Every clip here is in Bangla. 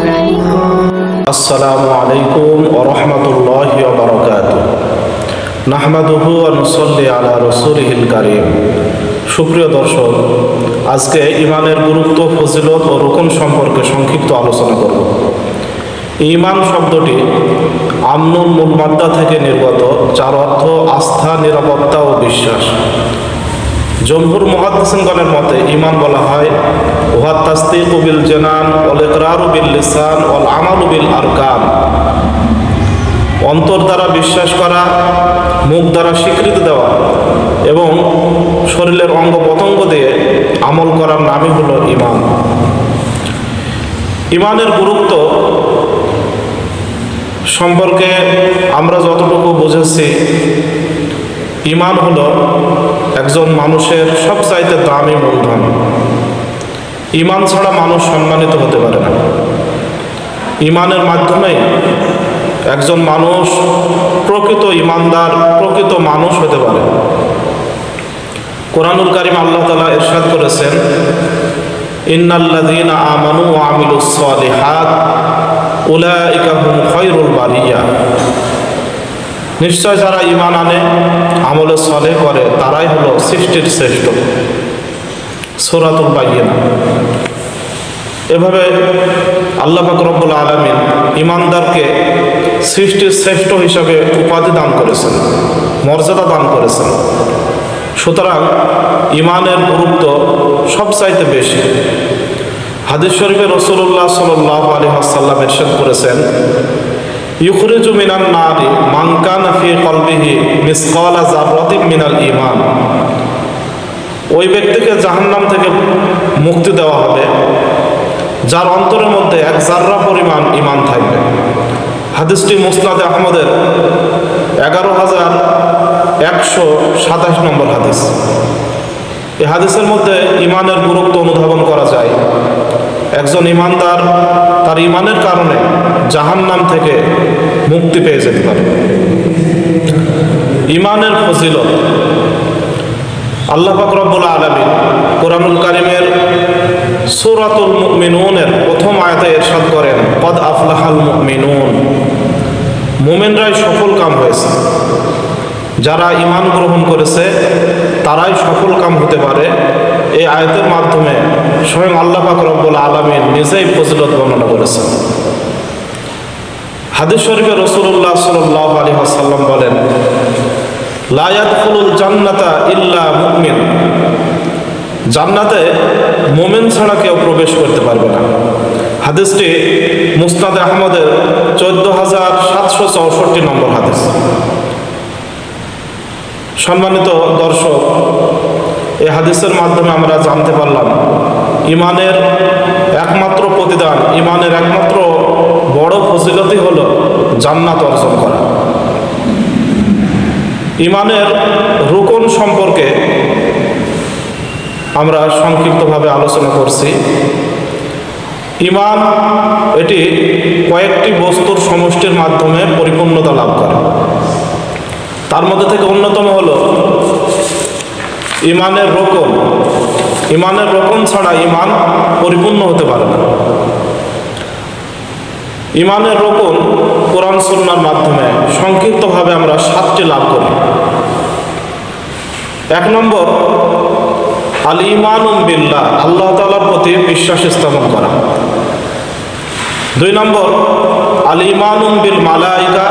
আলাইকুম। আলা সুপ্রিয় দর্শক, আজকে ইমানের গুরুত্ব, ফজিলত ও রুকন সম্পর্কে সংক্ষিপ্ত আলোচনা করব। ইমান শব্দটি আমন মূল মাদ্দা থেকে নির্গত, যার অর্থ আস্থা, নিরাপত্তা ও বিশ্বাস। জমহুর মহাদিসগণের মতে ইমান বলা হয় ওহা তাস্তিক বিল জেনান অল ইকরার বিল লিসান অল আমাল বিল আরকান। অন্তর দ্বারা বিশ্বাস করা, মুখ দ্বারা স্বীকৃতি দেওয়া এবং শরীরের অঙ্গ প্রত্যঙ্গ দিয়ে আমল করার নামই হলো ইমান ইমানের গুরুত্ব সম্পর্কে আমরা যতটুকু বুঝেছি, ইমান হলো একজন মানুষের সবচাইতে দামি মূলধন। ইমান ছাড়া মানুষ সম্মানিত হতে পারে না। ইমানের মাধ্যমে একজন মানুষ প্রকৃত ইমানদার, প্রকৃত মানুষ হতে পারে। কোরআনুল কারিম আল্লাহ তালা ইরশাদ করেছেন, ইন্নাল্লাযীনা আমানু আমিলুস সালিহাত, উলাইকা হুম নিশ্চয় যারা ইমান আনে, আমলে সলে করে, তারাই হলো সৃষ্টির শ্রেষ্ঠ। বাইয়েনা এভাবে আল্লাহ রব্বুল আলমিন ইমানদারকে সৃষ্টির শ্রেষ্ঠ হিসাবে উপাধি দান করেছেন, মর্যাদা দান করেছেন। সুতরাং ইমানের গুরুত্ব সবচাইতে বেশি। হাদিস শরীফে রসুল্লাহ সাল্লাহ আলী আসাল্লাম এরশাদ করেছেন ইউখরিজু মিনান নারি, মান কানা ফি কলবিহি মিসকালা যাররাতিন মিনাল ঈমান। ওই ব্যক্তিকে জাহান্নাম থেকে মুক্তি দেওয়া হবে, যার অন্তরের মধ্যে এক জাররা পরিমাণ ঈমান থাকবে। হাদিসটি মুসনাদে আহমদের এগারো হাজার একশো সাতাশ নম্বর হাদিস। এই হাদিসের মধ্যে ইমানের গুরুত্ব অনুধাবন করা যায়। একজন ইমানদার তার ইমানের কারণে জাহান নাম থেকে মুক্তি পেয়ে যেতে পারে। ইমানের ফজিলত আল্লাহ রব্বুল আলমিন কোরআনুল কারিমের সুরাতুল মুমিনুনের প্রথম আয়াতে এরশাদ করেন পদ আফলাহাল মুমিনুন। মুমিনরাই সফল কাম হয়েছে। যারা ইমান গ্রহণ করেছে, তারাই সফল কাম হতে পারে। এই আয়তের মাধ্যমে স্বয়ং আল্লাহ পাক রব্বুল আলমিন নিজেই ফজিলত বর্ণনা করেছেন। হাদিস শরীফে রসুল্লাহ সাল্লাহ আলী আসাল্লাম বলেন লায়াত ফুলুল জান্নাতা ইল্লা মুমিন। জান্নাতে মোমেন ছাড়া কেউ প্রবেশ করতে পারবে না। হাদিসটি মুস্তাদ আহমদের চোদ্দ হাজার সাতশো চৌষট্টি নম্বর হাদিস। সম্মানিত দর্শক এই হাদিসের মাধ্যমে আমরা জানতে পারলাম, ইমানের একমাত্র প্রতিদান, ইমানের একমাত্র বড় ফজিলতই হলো জান্নাত অর্জন করা। ইমানের রুকন সম্পর্কে আমরা সংক্ষিপ্তভাবে আলোচনা করছি। ইমান এটি কয়েকটি বস্তুর সমষ্টির মাধ্যমে পরিপূর্ণতা লাভ করে। তার মধ্যে থেকে অন্যতম হলো ইমানের রোকন ইমানের রোকন ছাড়া ইমান পরিপূর্ণ হতে পারে না। ইমানের রোকন কোরআন সুন্নার মাধ্যমে সংক্ষিপ্তভাবে আমরা সাতটি লাভ করি। এক নম্বর, আল ইমান বিল্লাহ, আল্লাহ তালার প্রতি বিশ্বাস স্থাপন করা। দুই নম্বর, আল ইমান বিল মালাইকা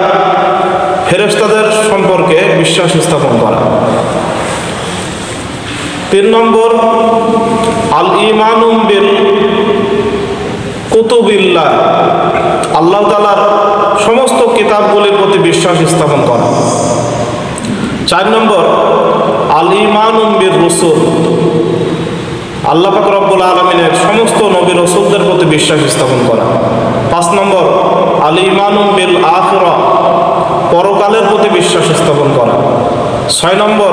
ফেরেস্তাদের সম্পর্কে বিশ্বাস স্থাপন করা। তিন নম্বর, আল ইমান বিল কুতুবিল্লাহ। আল্লাহ তালার সমস্ত কিতাবগুলির প্রতি বিশ্বাস স্থাপন করা। চার নম্বর, আল ইমান বির রসুল। আল্লাহ পাক রব্বুল আলমিনের সমস্ত নবী রসুলদের প্রতি বিশ্বাস স্থাপন করা। পাঁচ নম্বর, আল ইমান বিল আখরা। পরকালের প্রতি বিশ্বাস স্থাপন করা। ছয় নম্বর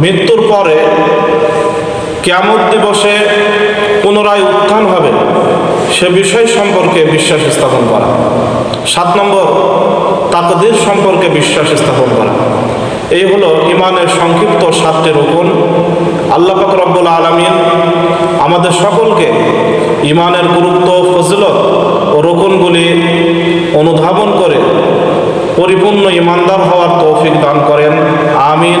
মৃত্যুর পরে কেমন দিবসে পুনরায় উত্থান হবে, সে বিষয় সম্পর্কে বিশ্বাস স্থাপন করা। সাত নম্বর, তাকদির সম্পর্কে বিশ্বাস স্থাপন করা। এই হলো ইমানের সংক্ষিপ্ত সাতটি রকম আল্লাহ রব্বুল আলমিন আমাদের সকলকে ইমানের গুরুত্ব, ফজিলত ও রোকনগুলি অনুধাবন করে পরিপূর্ণ ইমানদার হওয়ার তৌফিক দান করেন। আমিন।